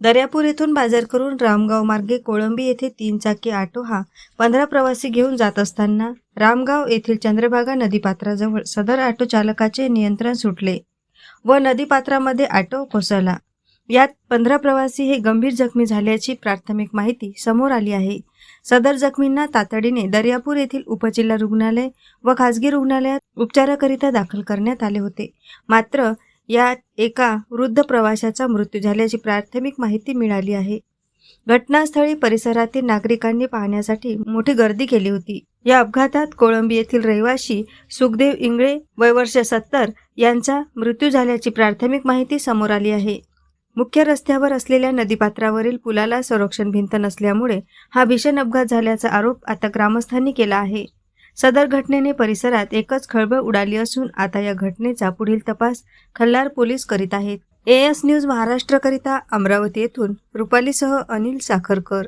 दर्यापूर येथून बाजार करून रामगाव मार्गे कोळंबी येथे तीन चाकी ऑटो हा पंधरा प्रवासी घेऊन जात असताना रामगाव येथील चंद्रभागा नदीपात्राजवळ सदर ऑटो चालकाचे नियंत्रण सुटले व नदीपात्रामध्ये ऑटो कोसळला. यात पंधरा प्रवासी हे गंभीर जखमी झाल्याची प्राथमिक माहिती समोर आली आहे. सदर जखमींना तातडीने दर्यापूर येथील उपजिल्हा रुग्णालय व खासगी रुग्णालयात उपचाराकरिता दाखल करण्यात आले होते. मात्र यात एका वृद्ध प्रवाशाचा मृत्यू झाल्याची प्राथमिक माहिती मिळाली आहे. घटनास्थळी परिसरातील नागरिकांनी पाहण्यासाठी मोठी गर्दी केली होती. या अपघातात कोळंबी येथील रहिवाशी सुखदेव इंगळे वय वर्ष सत्तर यांचा मृत्यू झाल्याची प्राथमिक माहिती समोर आली आहे. मुख्य रस्त्यावर असलेल्या नदीपात्रावरील पुलाला संरक्षण भिंत नसल्यामुळे हा भीषण अपघात झाल्याचा आरोप आता ग्रामस्थांनी केला आहे. सदर घटनेने परिसरात एकच खळबळ उडाली असून आता या घटनेचा पुढील तपास खल्लार पोलीस करीत आहेत. एएस न्यूज महाराष्ट्रकरिता अमरावती येथून रुपालीसह अनिल साखरकर.